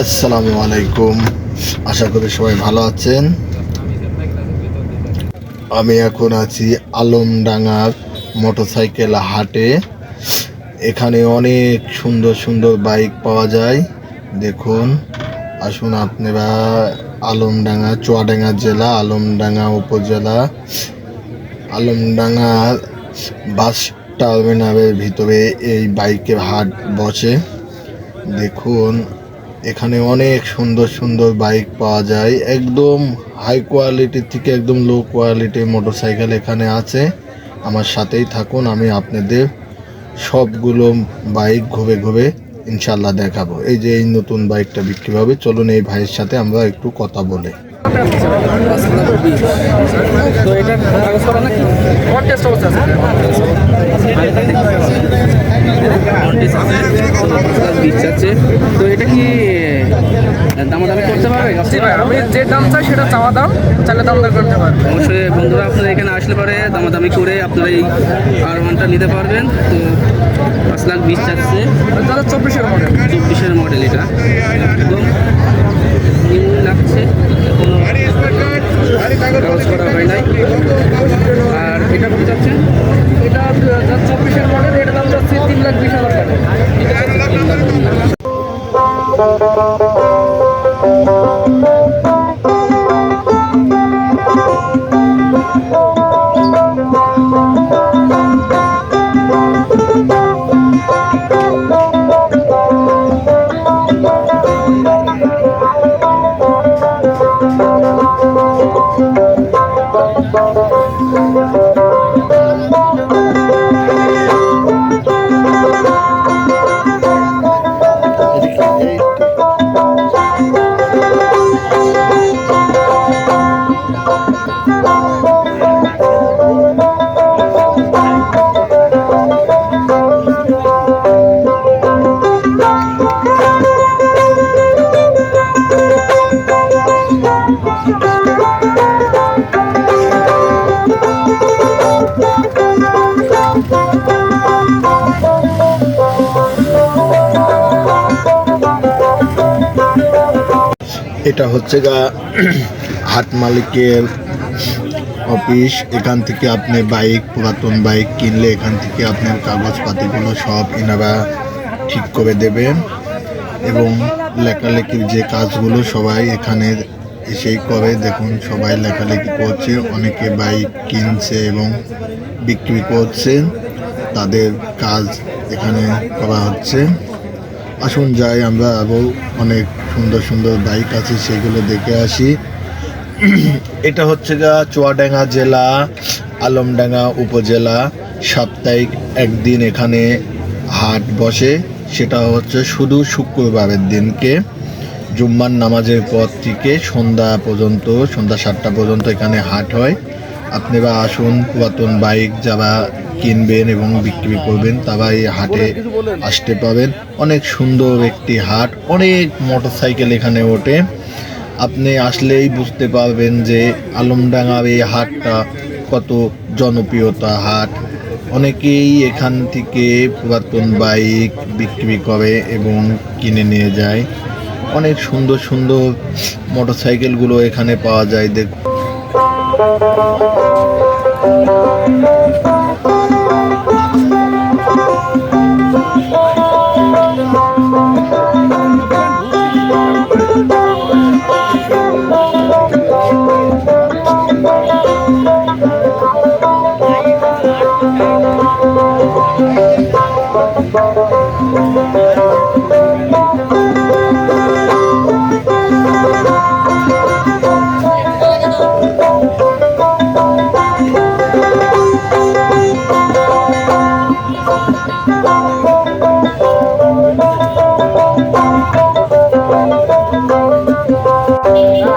আসসালামু আলাইকুম আশা করি সবাই ভালো আছেন। আমি এখন আছি আলমডাঙ্গার মোটরসাইকেল হাটে। এখানে অনেক সুন্দর সুন্দর বাইক পাওয়া যায়। দেখুন, আসুন আপনারা আলমডাঙ্গা, চুয়াডাঙ্গা জেলা, আলমডাঙ্গা উপজেলা, আলমডাঙ্গা বাস টার্মিনালের ভিতরে এই বাইকের হাট বসে। দেখুন এখানে অনেক সুন্দর সুন্দর বাইক পাওয়া যায়। একদম হাই কোয়ালিটির থেকে একদম লো কোয়ালিটির মোটরসাইকেল এখানে আছে। আমার সাথেই থাকুন আমি আপনাদের সবগুলো বাইক ঘুরে ঘুরে ইনশাল্লাহ দেখাবো। এই যে এই নতুন বাইকটা বিক্রি হবে চলুন এই ভাইয়ের সাথে আমরা একটু কথা বলে। তো এটার কাগজ করা নাকি কন্টেস্ট অবস্থা আছে। তো এটা কি দামাদামি করতে পারবে? জি ভাই আমি যে দাম চাই সেটা চাওয়া দাম চাইলে দাম দর করতে পারব। অবশ্যই বন্ধুরা আপনারা এখানে আসলে পরে দামাদামি করে আপনারা এই আর ওয়ানটা নিতে পারবেন। তো পাঁচ লাখ বিশ চাচ্ছে। চব্বিশের মডেল চব্বিশের মডেল এটা। এটা হচ্ছে গা হাট মালিকের অফিস। এখান থেকে আপনি বাইক, পুরাতন বাইক কিনলে এখান থেকে আপনার কাগজপাতিগুলো সব এনারা ঠিক করে দেবেন এবং লেখালেখির যে কাজগুলো সবাই এখানে এসেই করে। দেখুন, সবাই লেখালেখি করছে, অনেকে বাইক কিনছে এবং বিক্রি করছে। তাদের কাজ এখানে করা হচ্ছে। আসুন যাই, আমরা আরও অনেক সুন্দর সুন্দর বাইক আছে, সেগুলো দেখে আসি। এটা হচ্ছে গা চুয়াডাঙ্গা জেলা, আলমডাঙ্গা উপজেলা। সাপ্তাহিক একদিন এখানে হাট বসে, সেটা হচ্ছে শুধু শুক্রবারের দিনকে। জুম্মার নামাজের পর থেকে সন্ধ্যা পর্যন্ত, সন্ধ্যা সাতটা পর্যন্ত এখানে হাট হয়। আপনারা আসুন, পুরাতন বাইক যারা কিনবেন এবং বিক্রি করবেন তারা এই হাটে আসতে পাবেন। অনেক সুন্দর একটি হাট, অনেক মোটরসাইকেল এখানে ওঠে। আপনি আসলেই বুঝতে পারবেন যে আলমডাঙ্গার এই হাটটা কত জনপ্রিয়তা হাট। অনেকেই এখান থেকে পুরাতন বাইক বিক্রি করে এবং কিনে নিয়ে যায়। অনেক সুন্দর সুন্দর মোটরসাইকেলগুলো এখানে পাওয়া যায়। দেখ Música